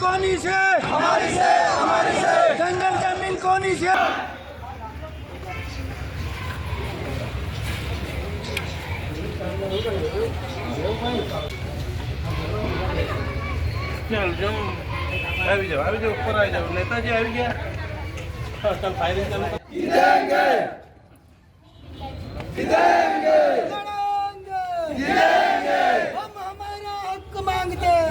કોની છે? અમારી છે અમારી છે. જંગલ જમીન કોની છે? ચાલ જો આવી જાઓ આવી જાઓ ઉપર આવી જાઓ. નેતાજી આવી ગયા. ચાલ ફાયરિંગ ચાલુ. જીતેંગે જીતેંગે જીતેંગે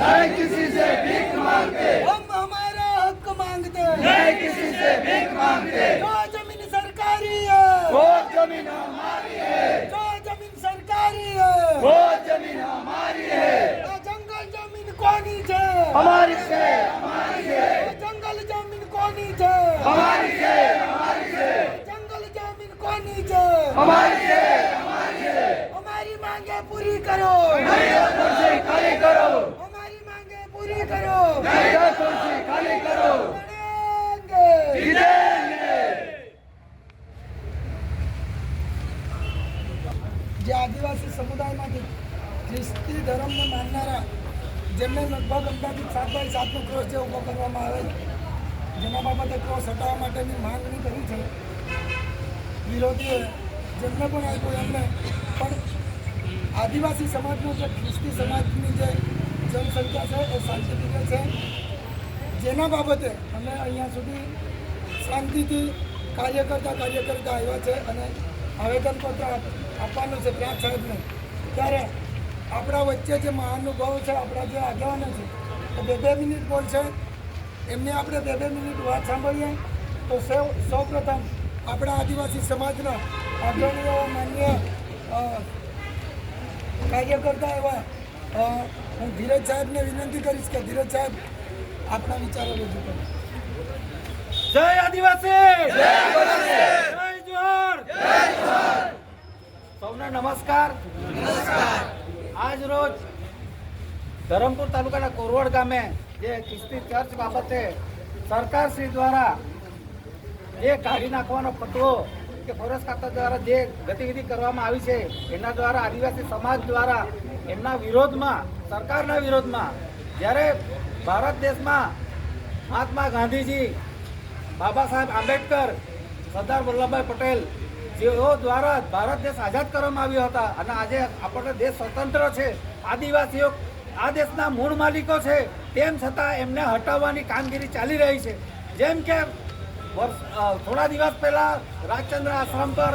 नहीं किसी से भीख मांगते हम हमारा हक मांगते नहीं किसी से भीख मांगते जो जमीन सरकारी है वो जमीन हमारी है जो जमीन सरकारी है वो जमीन हमारी है जंगल जमीन कौनी है हमारी से हमारी है जंगल जमीन कौनी है हमारी से हमारी है जंगल जमीन कौनी है हमारी સાતનો ક્રોસ જે ઊભો કરવામાં આવે જેના બાબતે ક્રોસ હટાવવા માટેની માંગણી કરી છે. વિરોધીએ જેમને પણ આપ્યું એમને, પણ આદિવાસી સમાજનો જે ખ્રિસ્તી સમાજની જે જનસંખ્યા છે, એ શાંતિપ્રિય છે. જેના બાબતે અમે અહીંયા સુધી શાંતિથી કાર્ય કરતા કાર્ય કરતા આવ્યા છે અને આવેદનપત્ર આપ- આપવાનું છે પ્રાંત સાહેબને ત્યારે આપણા વચ્ચે જે મહાનુભાવો છે, આપણા જે આગેવાનો છે બે બે મિનિટ બોલશે એમને આપણે બે બે મિનિટ વાત સાંભળીએ. તો સૌ સૌ પ્રથમ આપણા આદિવાસી સમાજના અગ્રણીઓ માન્ય કાર્યકર્તા એવા હું ધીરજ સાહેબને વિનંતી કરીશ કે ધીરજ સાહેબ આપણા વિચારો રજૂ કરો. જય આદિવાસી! જય જોહર! સૌને નમસ્કાર. આજ રોજ ધરમપુર તાલુકાના કોરવડ ગામે જે ખ્રિસ્તી ચર્ચ બાબતે સરકાર શ્રી દ્વારા જે કાઢી નાખવાનો પટવો કે ફોરેસ્ટ ખાતા દ્વારા જે ગતિવિધિ કરવામાં આવી છે, એના દ્વારા આદિવાસી સમાજ દ્વારા એમના વિરોધમાં, સરકારના વિરોધમાં જ્યારે ભારત દેશમાં મહાત્મા ગાંધીજી, બાબા સાહેબ આંબેડકર, સરદાર વલ્લભભાઈ પટેલ જેઓ દ્વારા ભારત દેશ આઝાદ કરવામાં આવ્યો હતા અને આજે આપણો દેશ સ્વતંત્ર છે, આદિવાસીઓ આ દેશના મૂળ માલિકો છે, તેમ છતાં એમને હટાવવાની કામગીરી ચાલી રહી છે. જેમ કે થોડા દિવસ પહેલા રાજચંદ્ર આશ્રમ પર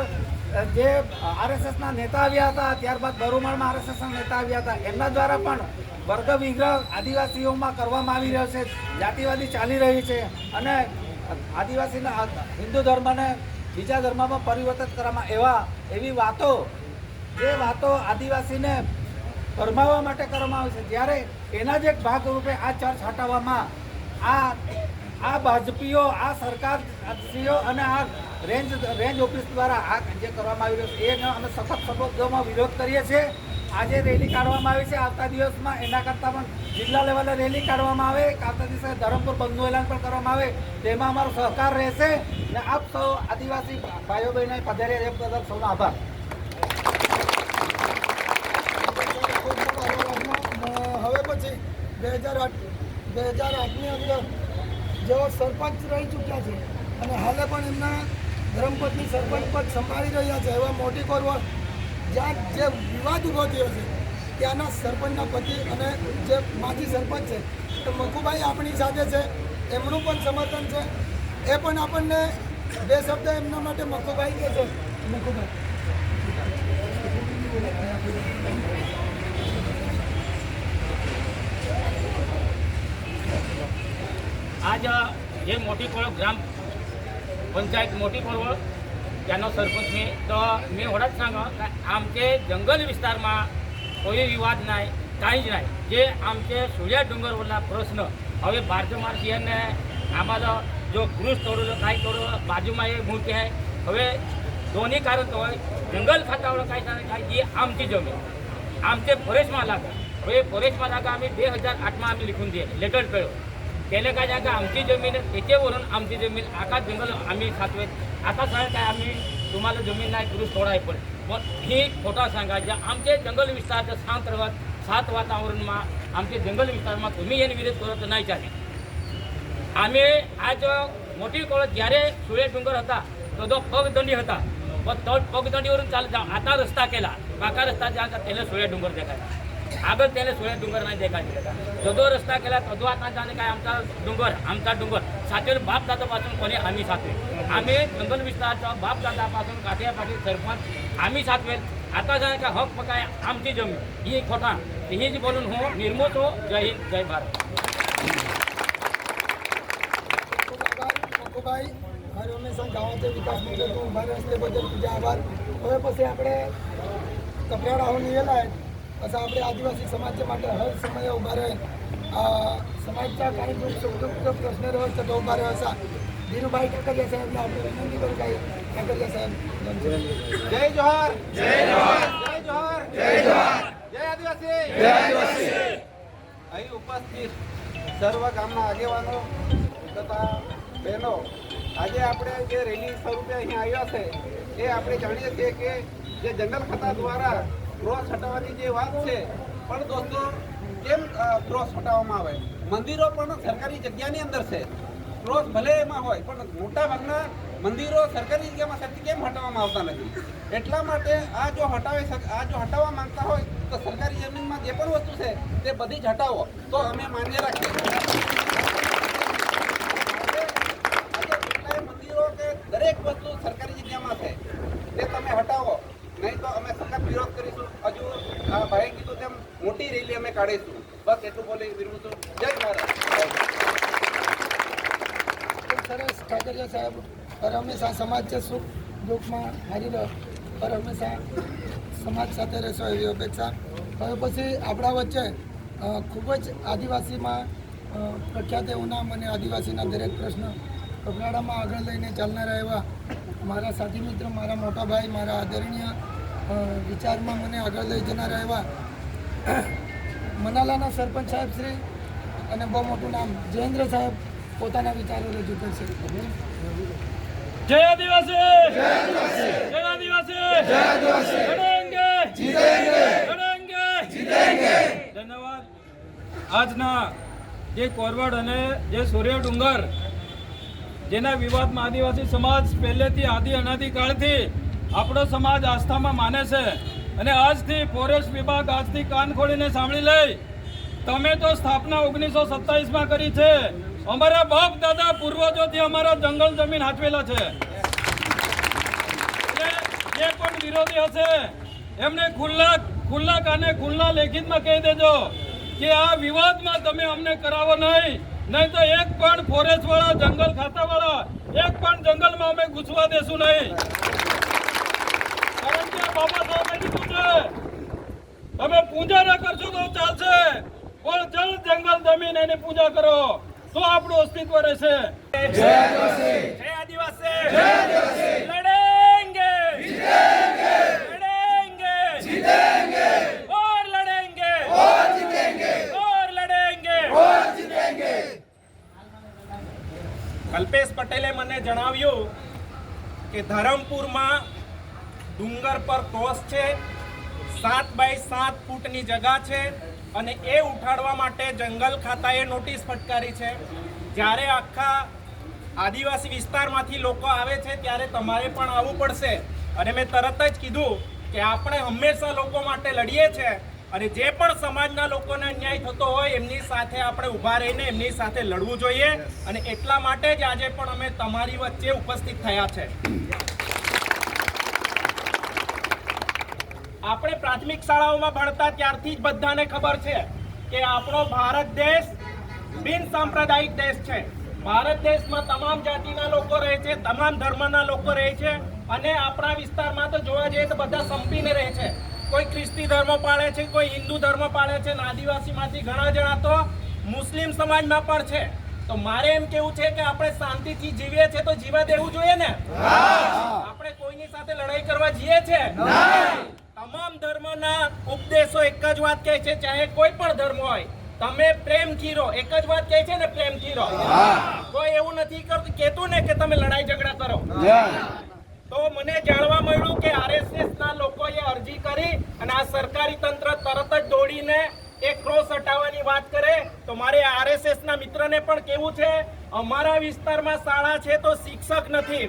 જે આરએસએસના નેતા આવ્યા હતા, ત્યારબાદ બરુમાળમાં આરએસએસના નેતા આવ્યા હતા, એમના દ્વારા પણ વર્ગ વિગ્રહ આદિવાસીઓમાં કરવામાં આવી રહ્યો છે, જાતિવાદી ચાલી રહી છે અને આદિવાસીના હિન્દુ ધર્મને બીજા ધર્મમાં પરિવર્તિત કરવામાં એવા એવી વાતો, જે વાતો આદિવાસીને ભરમાવવા માટે કરવામાં આવે છે. જ્યારે એના જ એક ભાગરૂપે આ ચર્ચ હટાવવામાં આ આ ભાજપીઓ, આ સરકાર શ્રીઓ અને આ રેન્જ રેન્જ ઓફિસ દ્વારા આ જે કરવામાં આવી રહ્યું છે, એનો અમે સખત શબ્દોમાં વિરોધ કરીએ છીએ. આજે રેલી કાઢવામાં આવી છે. આવતા દિવસમાં એના કરતાં પણ જિલ્લા લેવલે રેલી કાઢવામાં આવે. આવતા દિવસે ધરમપુર બંધનું એલાન પણ કરવામાં આવે. તેમાં અમારો સહકાર રહેશે. અને આપ સૌ આદિવાસી ભાઈઓ બહેનો પધારે એ બદલ સૌનો આભાર હવે પછી બે હજાર આઠ, બે હજાર આઠની અંદર જેઓ સરપંચ રહી ચૂક્યા છે અને હાલે પણ એમના ધર્મપત્ની સરપંચ પદ સંભાળી રહ્યા છે એવા મોટી કોરવડ જ્યાં જે વિવાદ ઊભો થયો છે, ત્યાંના સરપંચના પતિ અને જે માજી સરપંચ છે, તો મકુભાઈ આપણી સાથે છે, એમનું પણ સમર્થન છે. એ પણ આપણને બે શબ્દ એમના માટે મકુભાઈ કહે છે. મકુભાઈ. आज हे मोठी कोळप ग्राम पंचायत मोठी कोळवळ ત્યાંનો સરપંચ મેં તો મેં હોડા જ સાંગો કે આમચે જંગલ વિસ્તારમાં કોઈ વિવાદ નહીં કાંઈ જ નહીં જે આમચે સૂર્યા ડુંગરવરના પ્રશ્ન હવે ભારતીય માણસીને આમાં તો જો કૃષ તોડો જો કાંઈ તોડો બાજુમાં એ મૂકે હવે દોની કારણ તો હોય જંગલ ખાતાવાળો કાંઈ કાંઈ જે આમથી જમે આમચે ફરેશમાં લાગે हे પોરેશમાં जागा आम्ही બે हजार आठमा आम्ही लिखून दिले लेटर पेळो त्याने काय जागा आमची जमीन त्याच्यावरून आमची जमीन आकाश जंगल आम्ही सातवेत आता सांग काय आम्ही तुम्हाला जमीन नाही करू सोडाय पण मग ही खोटा सांगा जे आमचे जंगल विस्तारच्या शांत राहत सात वातावरणमा आमचे जंगल विस्तारमा तुम्ही એને વિરોધ કરો नाही નહીં आम्ही आज मोठी મોટી ज्यारे सुळे સુરે होता तो તો તો પગદંડી હતા. પણ चालत जा आता रस्ता केला काका रस्ता जागा त्याला सुळे डोंगर देखायला આગળ त्याने सोळ्या डोंगर नाही देखाडले का जो रस्ता केला तो आता जाणे काय आमचा डोंगर आमचा डोंगर सातेर बाप दादापासून कोणी आम्ही साथवेल आम्ही जंगल विस्ताराचा बाप दादापासून काठ्या पाठी सरपंच आम्ही साथवेल आता जाणे का हक पकाय आमची जमीन ही खोटा ही जी बोलून हो निर्मोत हो जय हिंद जय भारत हर हमेशा गावाचे विकास मंडळ उभारे असल्याबद्दल तुझे आभार હવે પછી આપણે કપરાડાઓની એલા असं આપણે आदिवासी समाजाच्या માટે हर समय उभा રહે समाजच्या काही दुःख सुखदुःख प्रश्न रहत तो उभा રહે असा धीरूभाई काकरिया साहेबला આપણે विनंती करू काही काकरिया साहेब જય જોહાર જય જોહાર જય જોહાર જય જોહાર જય આદિવાસી જય આદિવાસી અહીં ઉપસ્થિત સર્વ ગામના આગેવાનો તથા બહેનો આજે આપણે જે રેલી સ્વરૂપે અહીં આવ્યા છે એ આપણે જાણીએ છીએ કે જે જંગલ ખાતા દ્વારા ક્રોસ હટાવવાની જે વાત છે, પણ દોસ્તો, કેમ ક્રોસ હટાવવામાં આવે? મંદિરો પણ સરકારી જગ્યાની અંદર છે. ક્રોસ ભલે એમાં હોય, પણ મોટા ભાગના મંદિરો સરકારી જગ્યામાં કેમ હટાવવામાં આવતા નથી? એટલા માટે આ જો હટાવે આ જો હટાવવા માંગતા હોય, તો સરકારી જમીનમાં જે પણ વસ્તુ છે, તે બધી જ હટાવો. તો અમે માન્ય રાખીએ આજે આજે કેટલાય મંદિરો કે દરેક વસ્તુ સરકારી જગ્યામાં છે તે તમે હટાવો નહીં તો અમે સખત વિરોધ કરીશું હજુ આ ભાઈ કીધું તેમ મોટી રેલી અમે કાઢીશું. બસ એટલું બોલી વિરમું જય મહારાજ. સરસ ખાતર સાહેબ પર હંમેશા સમાજ છે, સુખ દુઃખમાં હારી રહ્યો. પર હંમેશા સમાજ સાથે રહેશો એવી અપેક્ષા. હવે પછી આપણા વચ્ચે ખૂબ જ આદિવાસીમાં પ્રખ્યાત એવું નામ અને આદિવાસીના દરેક પ્રશ્ન કપરાડામાં આગળ લઈને ચાલનારા એવા મારા સાથી મિત્ર, મારા મોટા ભાઈ, મારા આદરણીય વિચારમાં મને આગળ લઈ જનારા એવા મનાલાના સરપંચ સાહેબ શ્રી અને બહુ મોટું નામ જયેન્દ્ર સાહેબ પોતાના વિચારો રજૂ કરશે. જય આદિવાસી! જય આદિવાસી! જય આદિવાસી જય આદિવાસી લડેંગે ધન્યવાદ. આજના જે કોરવડ અને જે સૂર્ય ડુંગર, જેના વિવાદમાં આદિવાસી સમાજ પહેલેથી આદિ અનાદિકાળથી આપણો સમાજ આસ્થામાં માને છે અને આજથી ફોરેસ્ટ વિભાગ આજથી કાન ખોલીને સાંભળી લઈ. તમે તો સ્થાપના ઓગણીસો સત્તાવીસમાં કરી છે. અમારા બાપ દાદા પૂર્વજોથી અમારા જંગલ જમીન હાચવેલા છે. જે પણ વિરોધી હશે, એમને ખુલ્લા ખુલ્લા કાને ખુલ્લા લેખિતમાં કહી દેજો કે આ વિવાદમાં તમે અમને કરાવો નહીં. નહીં તો એક પણ ફોરેસ્ટ વાળા જંગલ ખાતા વાળા એક પણ જંગલમાં અમે ઘૂસવા દેશું નહીં. બાબા સાહેબે ચાલશે તમે પૂજા ના કરશો તો ચાલશે. પણ જળ જંગલ જમીન એની પૂજા કરો. તો આપણું અસ્તિત્વ રહેશે. જય આદિવાસી. જય આદિવાસી. જય આદિવાસી. લડેંગે. જીતેંગે. લડેંગે. જીતેંगे ઓર લડેંગે. ઓર જીતેંगे ઓર લડેંગે. ઓર જીતેંગે. કલ્પેશ પટેલે મને જણાવ્યું કે ધરમપુરમાં ડુંગર પર ક્રોસ છે. સાત બાય સાત ફૂટની જગા છે અને એ ઉઠાડવા માટે જંગલ ખાતાએ નોટિસ ફટકારી છે. જ્યારે આખા આદિવાસી વિસ્તારમાંથી લોકો આવે છે ત્યારે તમારે પણ આવવું પડશે. અને મેં તરત જ કીધું કે આપણે હંમેશા લોકો માટે લડીએ છીએ અને જે પણ સમાજના લોકોને અન્યાય થતો હોય એમની સાથે આપણે ઊભા રહીને એમની સાથે લડવું જોઈએ. અને એટલા માટે જ આજે પણ અમે તમારી વચ્ચે ઉપસ્થિત થયા છે. આપણે પ્રાથમિક શાળાઓમાં ભણતા ત્યારથી જ બધાને ખબર છે કે આપણો ભારત દેશ બિન સાંપ્રદાયિક દેશ છે. ભારત દેશમાં તમામ જાતિના લોકો રહે છે તમામ ધર્મના લોકો રહે છે અને આપણા વિસ્તારમાં તો જોવા જઈએ તો બધા સંપીને રહે છે. કોઈ ખ્રિસ્તી ધર્મ પાળે છે કોઈ હિન્દુ ધર્મ પાળે છે અને આદિવાસીમાંથી ઘણા જણા તો મુસ્લિમ સમાજમાં પણ છે. તો મારે એમ કેવું છે કે આપણે શાંતિથી જીવીએ છીએ તો જીવા દેવું જોઈએ ને? આપણે કોઈની સાથે લડાઈ કરવા જઈએ છે? તમામ ધર્મના ઉપદેશો એક જ વાત કહે છે ચાહે કોઈ પણ ધર્મ હોય તમે પ્રેમથી રહો એક જ વાત કહે છે ને પ્રેમથી રહો કોઈ એવું નથી કરતું કેતું ને કે તમે લડાઈ ઝઘડા કરો. તો મને જાણવા મળ્યું કે આરએસએસ ના લોકોએ અરજી કરી અને આ સરકારી તંત્ર તરત જ દોડીને એક ક્રોસ હટાવવાની વાત કરે. તો મારે આરએસએસ ના મિત્રને પણ કેવું છે અમારા વિસ્તારમાં શાળા છે તો શિક્ષક નથી.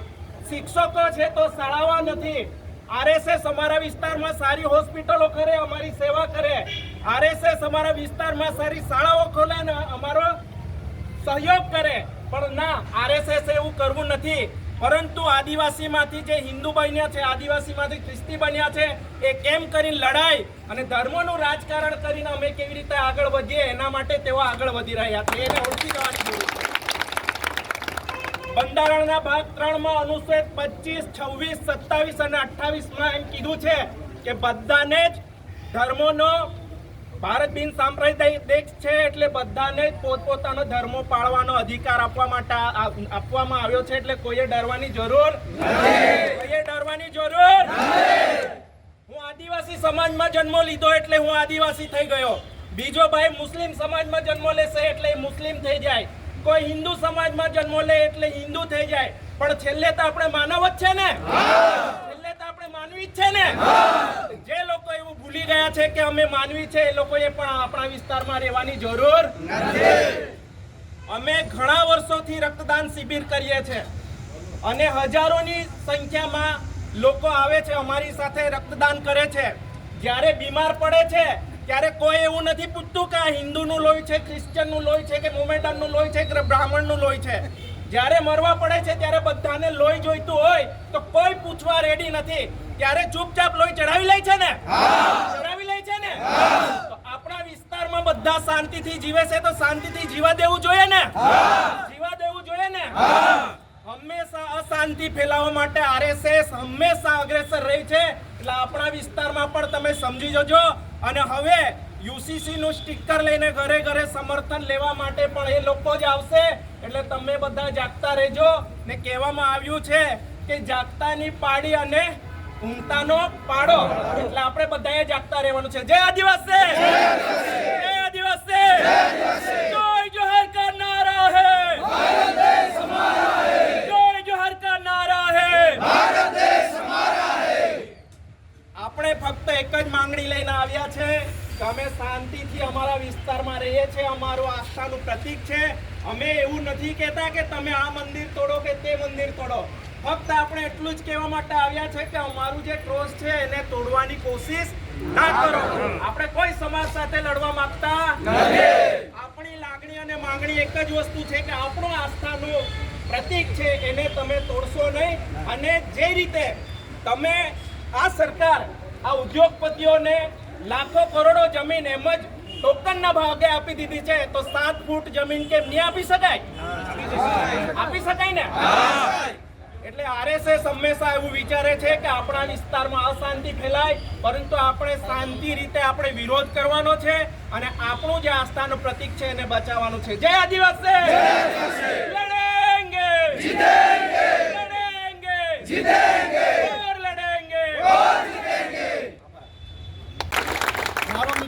શિક્ષકો છે તો શાળાઓ નથી. આરએસએસ અમારા વિસ્તારમાં સારી હોસ્પિટલો કરે, અમારી સેવા કરે. આરએસએસ અમારા વિસ્તારમાં સારી શાળાઓ ખોલે ને અમારો સહયોગ કરે. પણ ના, આરએસએસ એવું કરવું નથી. પરંતુ આદિવાસીમાંથી જે હિન્દુ બન્યા છે, આદિવાસીમાંથી ખ્રિસ્તી બન્યા છે, એ કેમ કરીને લડાઈ અને ધર્મનું રાજકારણ કરીને અમે કેવી રીતે આગળ વધીએ, એના માટે તેઓ આગળ વધી રહ્યા છે. એને ઓળખી જવાની જરૂર છે. બંધારણના ભાગ ત્રણમાં અનુચ્છેદ પચીસ, છવ્વીસ, સત્તાવીસ અને અઠ્ઠાવીસમાં એમ કીધું છે કે બધાને જ ધર્મોનો ભારત બિન સાંપ્રદાયિક દેશ છે એટલે બધાને જ પોતપોતાનો ધર્મો પાળવાનો અધિકાર આપવા માટે આપવામાં આવ્યો છે એટલે કોઈએ ડરવાની જરૂર કોઈએ ડરવાની જરૂર હું આદિવાસી સમાજમાં જન્મ લીધો એટલે હું આદિવાસી થઈ ગયો. બીજો ભાઈ મુસ્લિમ સમાજમાં જન્મ લેશે એટલે મુસ્લિમ થઈ જાય. કોઈ હિન્દુ સમાજમાં જન્મ લે એટલે હિન્દુ થઈ જાય. પણ છેલ્લે તો આપણે માનવ જ છે ને? છેલ્લે તો આપણે માનવી જ છે ને? જે લોકો એવું ભૂલી ગયા છે કે અમે માનવી છે, એ લોકોએ પણ આપણા વિસ્તારમાં રહેવાની જરૂર અમે ઘણા વર્ષોથી રક્તદાન શિબિર કરીએ છીએ અને હજારોની સંખ્યામાં લોકો આવે છે, અમારી સાથે રક્તદાન કરે છે. જ્યારે બીમાર પડે છે ત્યારે કોઈ એવું નથી પૂછતું કે આ હિન્દુનું લોહી છે ક્રિશ્ચનનું લોહી છે કે મોમેડનનું લોહી છે કે બ્રાહ્મણનું લોહી છે. જ્યારે મરવા પડે છે ત્યારે બધાને લોહી જોઈતું હોય તો કોઈ પૂછવા રેડી નથી. ત્યારે ચૂપચાપ લોહી ચડાવી લે છે ને? ચડાવી લે છે ને? આપણા વિસ્તારમાં બધા શાંતિથી જીવે છે તો શાંતિથી જીવા દેવું જોઈએ ને? જીવા દેવું જોઈએ ને? હંમેશા અશાંતિ ફેલાવવા માટે આરએસએસ હંમેશા અગ્રેસર રહી છે. એટલે આપણા વિસ્તારમાં પણ તમે સમજી જજો અને હવે યુસીસી નું સ્ટીકર લઈને ઘરે ઘરે સમર્થન લેવા માટે પણ એ લોકો જ આવશે એટલે તમે બધા જાગતા રહેજો ને કહેવામાં આવ્યું છે કે જાગતાની પાડી અને ઊંઘતાનો પાડો એટલે આપણે બધાએ જાગતા રહેવાનું છે જય આદિવાસી જય આદિવાસી જય જોહર કા નારા હે જય જોહર કા નારા હે આપણે ફક્ત એક જ માંગણી લઈને આવ્યા છે અમે શાંતિથી અમારા વિસ્તારમાં રહીએ છીએ, અમારું આસ્થાનું પ્રતીક છે. અમે એવું નથી કહેતા કે તમે આ મંદિર તોડો કે તે મંદિર તોડો. ફક્ત આપણે એટલું જ કહેવા માટે આવ્યા છે કે અમારું જે ક્રોસ છે એને તોડવાની કોશિશ ના કરો. આપણે કોઈ સમાજ સાથે લડવા માંગતા આપણી લાગણી અને માંગણી એક જ વસ્તુ છે કે આપણું આસ્થાનું પ્રતીક છે એને તમે તોડશો નહીં. અને જે રીતે તમે આ સરકાર આ ઉદ્યોગપતિઓને લાખો કરોડો જમીન એમ જ ટોકનના ભાગે આપી દીધી છે. તો સાત ફૂટ જમીન કેમ નહીં આપી શકાય? આપી શકાય ને? એટલે આરએસએસ હંમેશા એવું વિચારે છે કે આપણા વિસ્તારમાં અશાંતિ ફેલાય પરંતુ આપણે શાંતિ રીતે આપણે વિરોધ કરવાનો છે અને આપણું જે આસ્થાનું પ્રતીક છે એને બચાવવાનું છે. જય આદિવાસી! લડેંગે! લડેંગે! ઓર લડેંગે! મારો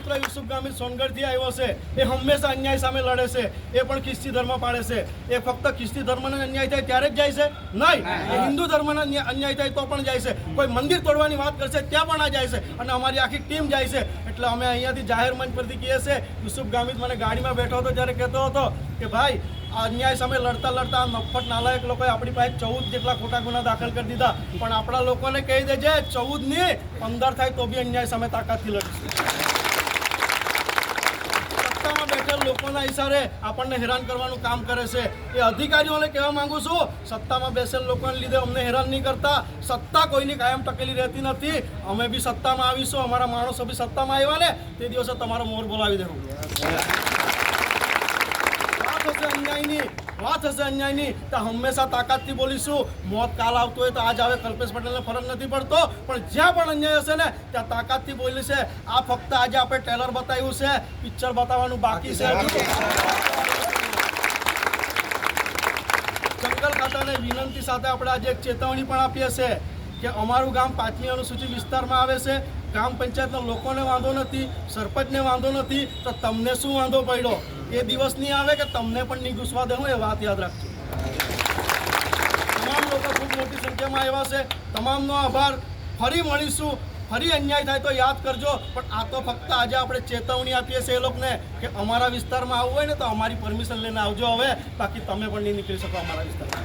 મિત્ર યુસુફ ગામી સોનગઢથી આવ્યો છે. એ હંમેશા અન્યાય સામે લડે છે. એ પણ ખ્રિસ્તી ધર્મ પાડે છે. એ ફક્ત ખ્રિસ્તી ધર્મને અન્યાય થાય ત્યારે જ જાય છે? નહીં. એ હિન્દુ ધર્મને અન્યાય થાય તો પણ જાય છે. કોઈ મંદિર તોડવાની વાત કરશે ત્યાં પણ આ જાય છે. અને અમારી આખી ટીમ જાય છે. એટલે અમે અહીંયાથી જાહેર મંચ પરથી કહીએ છીએ યુસુફ ગામિત મને ગાડીમાં બેઠો હતો ત્યારે કહેતો હતો કે ભાઈ અન્યાય સામે લડતા લડતા આ નાલાયક લોકોએ આપણી પાસે ચૌદ જેટલા ખોટા ગુના દાખલ કરી દીધા. પણ આપણા લોકોને કહી દેજે ચૌદની પંદર થાય તો બી અન્યાય સામે તાકાતથી લડીશું. લોકોના ઈશારે આપણને હેરાન કરવાનું કામ કરે છે. એ અધિકારીઓને કહેવા માંગુ છું સત્તામાં બેસેલ લોકોને લીધે અમને હેરાન નહીં કરતા. સત્તા કોઈની કાયમ ટકેલી રહેતી નથી. અમે બી સત્તામાં આવીશું અમારા માણસો બી સત્તામાં આવ્યા ને તે દિવસે તમારો મોર બોલાવી દેવું. હશે અન્યાયની વાત હશે અન્યાયની. તો હંમેશા તાકાતથી બોલીશું. મોત કાલ આવતું હોય તો આજ આવે. કલ્પેશ પટેલને ફરક નથી પડતો. પણ જ્યાં પણ અન્યાય હશે ને, ત્યાં તાકાતથી બોલી છે. આ ફક્ત આજે આપણે ટ્રેલર બતાવ્યું છે. પિક્ચર બતાવવાનું બાકી છે જંગલ ખાતાને વિનંતી સાથે આપણે આજે એક ચેતવણી પણ આપીએ છીએ કે અમારું ગામ પાંચમી અનુસૂચિત વિસ્તારમાં આવે છે. ગ્રામ પંચાયતના લોકોને વાંધો નથી, સરપંચને વાંધો નથી, તો તમને શું વાંધો પડ્યો? એ દિવસ નહીં આવે કે તમને પણ નહીં ઘૂસવા દેવું એ વાત યાદ રાખજો. તમામ લોકો ખૂબ મોટી સંખ્યામાં આવ્યા છે. તમામનો આભાર. ફરી મળીશું. ફરી અન્યાય થાય તો યાદ કરજો. પણ આ તો ફક્ત આજે આપણે ચેતવણી આપીએ છીએ એ લોકોને કે અમારા વિસ્તારમાં આવવું હોય ને તો અમારી પરમિશન લઈને આવજો હવે. બાકી તમે પણ નહીં નીકળી શકો અમારા વિસ્તારમાં.